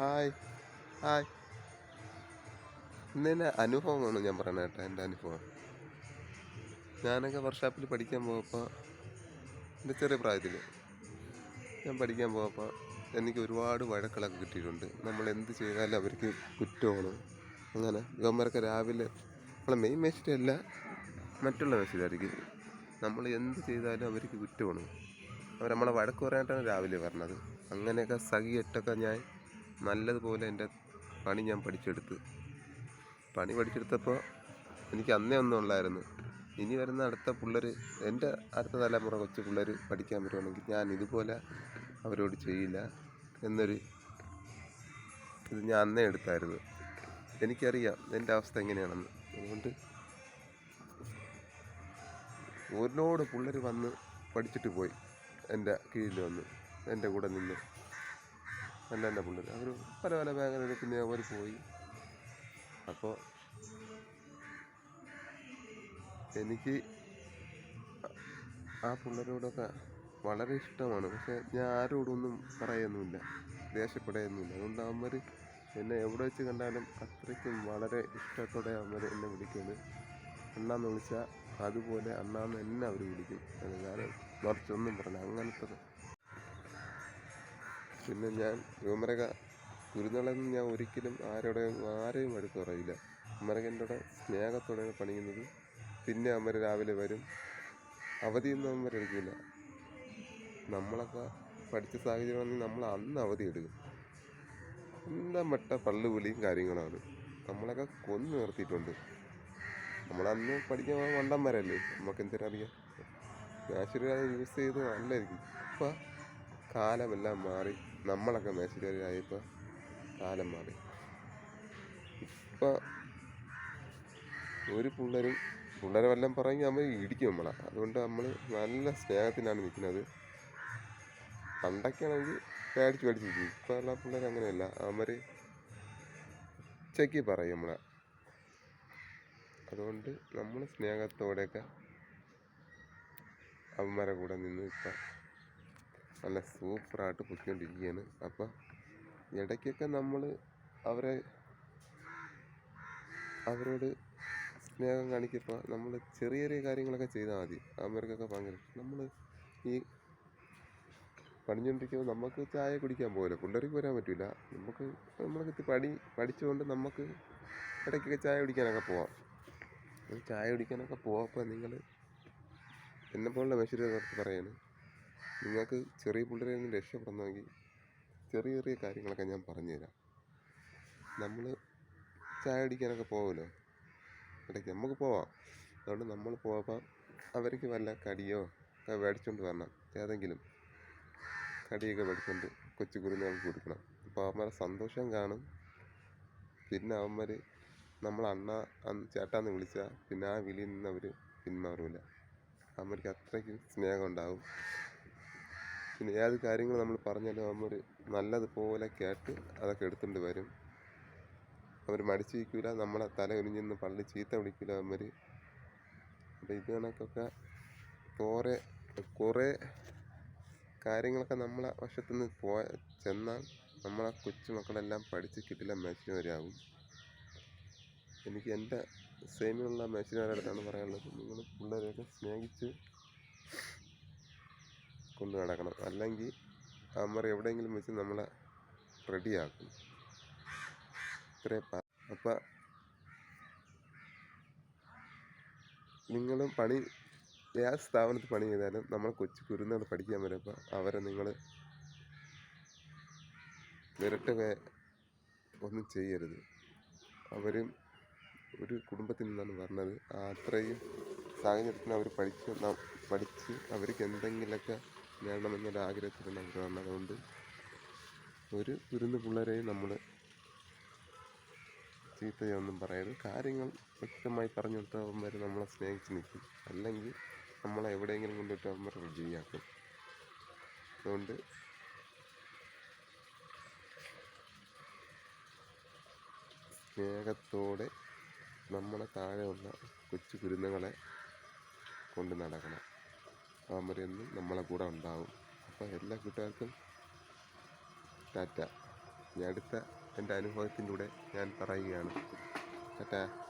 Hi. Hi. അനുഭവം അനുഭവമാണ് ഞാൻ പറയണത് കേട്ടോ എന്റെ അനുഭവം. ഞാനൊക്കെ വർക്ക്ഷോപ്പിൽ പഠിക്കാൻ പോയപ്പോൾ എന്റെ ചെറിയ പ്രായത്തിൽ ഞാൻ പഠിക്കാൻ പോയപ്പോൾ എനിക്ക് ഒരുപാട് വഴക്കളൊക്കെ കിട്ടിയിട്ടുണ്ട്. നമ്മൾ എന്ത് ചെയ്താലും അവർക്ക് കുറ്റമാണ്. അങ്ങനെ ഇവന്മാരൊക്കെ രാവിലെ നമ്മളെ മെയിൻ മേശിരി അല്ല മറ്റുള്ള മെസ്സേജായിരിക്കും നമ്മൾ എന്ത് ചെയ്താലും അവർക്ക് കുറ്റമാണ്. അവർ നമ്മളെ വഴക്ക് പറയാനായിട്ടാണ് രാവിലെ പറഞ്ഞത് അങ്ങനെയൊക്കെ സഹിയിട്ടൊക്കെ ഞാൻ നല്ലതുപോലെ എന്റെ പണി ഞാൻ പഠിച്ചെടുത്ത്. പണി പഠിച്ചെടുത്തപ്പോൾ എനിക്ക് അന്നേ ഒന്നും ഉള്ളായിരുന്നു. ഇനി വരുന്ന അടുത്ത പിള്ളേർ എന്റെ അടുത്ത തലമുറ കൊച്ചു പിള്ളേർ പഠിക്കാൻ വരുവാണെങ്കിൽ ഞാൻ ഇതുപോലെ അവരോട് ചെയ്യില്ല എന്നൊരു ഇത് ഞാൻ അന്നേ എടുത്തായിരുന്നു. എനിക്കറിയാം എന്റെ അവസ്ഥ എങ്ങനെയാണെന്ന്. അതുകൊണ്ട് ഒരുപാട് പിള്ളേർ വന്ന് പഠിച്ചിട്ട് പോയി. എന്റെ കീഴിൽ വന്ന് എന്റെ കൂടെ നിന്ന്. നല്ല നല്ല പുള്ളി. അവർ പല പല മേഖലയിൽ പിന്നെ അവർ പോയി. അപ്പോൾ എനിക്ക് ആ പിള്ളേരോടൊക്കെ വളരെ ഇഷ്ടമാണ്. പക്ഷെ ഞാൻ ആരോടൊന്നും പറയുന്നുമില്ല. ദേഷ്യപ്പെടുകയൊന്നുമില്ല അതുകൊണ്ട് അവർ എന്നെ എവിടെ വെച്ച് കണ്ടാലും അത്രയ്ക്കും വളരെ ഇഷ്ടത്തോടെ അവന്മാർ എന്നെ വിളിക്കുന്നത് അണ്ണാന്ന് വിളിച്ചാൽ അതുപോലെ അണ്ണാന്ന് എന്നെ അവർ വിളിക്കും. ഞാൻ മറിച്ചൊന്നും പറഞ്ഞില്ല. അങ്ങനത്തെ പിന്നെ ഞാൻ യുവമരക കുരുന്നുകളെന്ന് ഞാൻ ഒരിക്കലും ആരോടെയും ആരെയും അടുത്ത് പറയില്ല. അമരക എന്റെ കൂടെ സ്നേഹത്തോടെയാണ് പണിയുന്നത് പിന്നെ അമര രാവിലെ വരും. അവധിയൊന്നും അമ്മ എടുക്കില്ല നമ്മളൊക്കെ പഠിച്ച സാഹചര്യമാണെങ്കിൽ നമ്മൾ അന്ന് അവധി എടുക്കും. എന്താ മട്ട പള്ളുവിളിയും കാര്യങ്ങളാണ്. നമ്മളൊക്കെ കൊന്നു നിർത്തിയിട്ടുണ്ട്. നമ്മളന്ന് പഠിക്കാൻ വണ്ടന്മാരല്ലേ നമുക്ക് എന്തിനറിയാം അത് യൂസ് ചെയ്ത് നല്ലതായിരിക്കും. ഇപ്പം കാലമെല്ലാം മാറി. നമ്മളൊക്കെ മേശരിയായപ്പോൾ കാലം മാറി. ഇപ്പം ഒരു പിള്ളേരും പിള്ളേരെ വല്ലതും പറഞ്ഞ് നമ്മൾ ഇടിക്കും നമ്മളെ. അതുകൊണ്ട് നമ്മൾ നല്ല സ്നേഹത്തിനാണ് നിൽക്കുന്നത്. പണ്ടൊക്കെയാണെങ്കിൽ പേടിച്ച് പേടിച്ചിരിക്കും ഇപ്പോൾ ഉള്ള പിള്ളേർ അങ്ങനെയല്ല. അവർ ഉച്ചയ്ക്ക് പറയും നമ്മളെ. അതുകൊണ്ട് നമ്മൾ സ്നേഹത്തോടെയൊക്കെ അവന്മാരെ കൂടെ നിന്ന് ഇപ്പം നല്ല സൂപ്പറായിട്ട് പൊയ്ക്കൊണ്ടിരിക്കുകയാണ് അപ്പോൾ ഇടയ്ക്കൊക്കെ നമ്മൾ അവരെ അവരോട് സ്നേഹം കാണിക്കുമ്പോൾ നമ്മൾ ചെറിയ ചെറിയ കാര്യങ്ങളൊക്കെ ചെയ്താൽ മതി. അവർക്കൊക്കെ ഭയങ്കര നമ്മൾ ഈ പണിഞ്ഞുകൊണ്ടിരിക്കുമ്പോൾ നമുക്ക് ചായ കുടിക്കാൻ പോകില്ല പിള്ളേർക്ക് വരാൻ പറ്റില്ല നമുക്ക് നമ്മളൊക്കെ പണി പഠിച്ചുകൊണ്ട് നമുക്ക് ഇടയ്ക്കൊക്കെ ചായ കുടിക്കാനൊക്കെ പോവാം. ചായ കുടിക്കാനൊക്കെ പോയപ്പോൾ നിങ്ങൾ എന്നെപ്പോലുള്ള മനുഷ്യരെ പറയാണ്. നിങ്ങൾക്ക് ചെറിയ പിള്ളേരിൽ നിന്ന് രക്ഷപ്പെടണമെങ്കിൽ ചെറിയ ചെറിയ കാര്യങ്ങളൊക്കെ ഞാൻ പറഞ്ഞു തരാം നമ്മൾ ചായ അടിക്കാനൊക്കെ പോകുമല്ലോ ഇടയ്ക്ക് നമുക്ക് പോവാം. അതുകൊണ്ട് നമ്മൾ പോകുമ്പോൾ അവർക്ക് വല്ല കടിയോ ഒക്കെ മേടിച്ചുകൊണ്ട് വരണം. ഏതെങ്കിലും കടിയൊക്കെ മേടിച്ചുകൊണ്ട് കൊച്ചു കുരുന്നുകൾക്ക് കൊടുക്കണം. അപ്പോൾ അവന്മാരെ സന്തോഷം കാണും. പിന്നെ അവന്മാർ നമ്മൾ അണ്ണ ചേട്ടാന്ന് വിളിച്ചാൽ പിന്നെ ആ വിളിയിൽ നിന്ന് അവർ പിന്മാറില്ല അവന്മാർക്ക് അത്രയ്ക്ക് സ്നേഹം ഉണ്ടാവും. പിന്നെ ഏത് കാര്യങ്ങൾ നമ്മൾ പറഞ്ഞാലും അവന്മാർ നല്ലതുപോലെ കേട്ട് അതൊക്കെ എടുത്തുകൊണ്ട് വരും. അവർ മടിച്ചു വയ്ക്കില്ല നമ്മളെ തല ഒരിഞ്ഞെന്ന് പള്ളി ചീത്ത വിളിക്കില്ല അവന്മാർ അപ്പോൾ ഇത് കണക്കൊക്കെ കുറേ കുറേ കാര്യങ്ങളൊക്കെ നമ്മളെ വശത്തുനിന്ന് പോ ചെന്നാൽ നമ്മളെ കൊച്ചുമക്കളെല്ലാം പഠിച്ച് കിട്ടില്ല മേശിനവരാകും എനിക്ക് എന്റെ സെയിമിലുള്ള മേശിനവരുടെ അടുത്താണ് പറയാനുള്ളത്. നിങ്ങൾ പിള്ളേരെയൊക്കെ സ്നേഹിച്ച് കൊണ്ട് നടക്കണം. അല്ലെങ്കിൽ അമ്മർ എവിടെയെങ്കിലും വെച്ച് നമ്മളെ റെഡിയാക്കും. ഇത്രേ അപ്പം നിങ്ങളും പണി ഏത് സ്ഥാപനത്തിൽ പണി ചെയ്താലും നമ്മൾ കൊച്ചു കുരുന്നുകൾ പഠിക്കാൻ വരുമ്പോൾ അവരെ നിങ്ങൾ വിരട്ടുക ഒന്നും ചെയ്യരുത്. അവരും ഒരു കുടുംബത്തിൽ നിന്നാണ് പറഞ്ഞത് അത്രയും സാഹചര്യത്തിന് അവർ പഠിച്ച് പഠിച്ച് അവർക്ക് എന്തെങ്കിലുമൊക്കെ നേടണമെന്നൊരു ആഗ്രഹത്തിൽ അവർ വന്നതുകൊണ്ട് ഒരു കുരുന്ന് പിള്ളേരെയും നമ്മൾ ചീത്തയൊന്നും പറയരുത്. കാര്യങ്ങൾ വ്യക്തമായി പറഞ്ഞു കൊടുത്താൽ അവന്മാർ നമ്മളെ സ്നേഹിച്ച് നിൽക്കും. അല്ലെങ്കിൽ നമ്മളെ എവിടെയെങ്കിലും കൊണ്ടിട്ട് അവന്മാർ വിജയിയാക്കും. അതുകൊണ്ട് സ്നേഹത്തോടെ നമ്മളെ താഴെയുള്ള കൊച്ചു കുരുന്നുകളെ കൊണ്ട് നടക്കണം. അവന്മാരെന്നും നമ്മളെ കൂടെ ഉണ്ടാവും. അപ്പോൾ എല്ലാ കൂട്ടുകാർക്കും ടാറ്റ. ഞാൻ അടുത്ത എന്റെ അനുഭവത്തിലൂടെ ഞാൻ പറയുകയാണ്. ടാറ്റാ.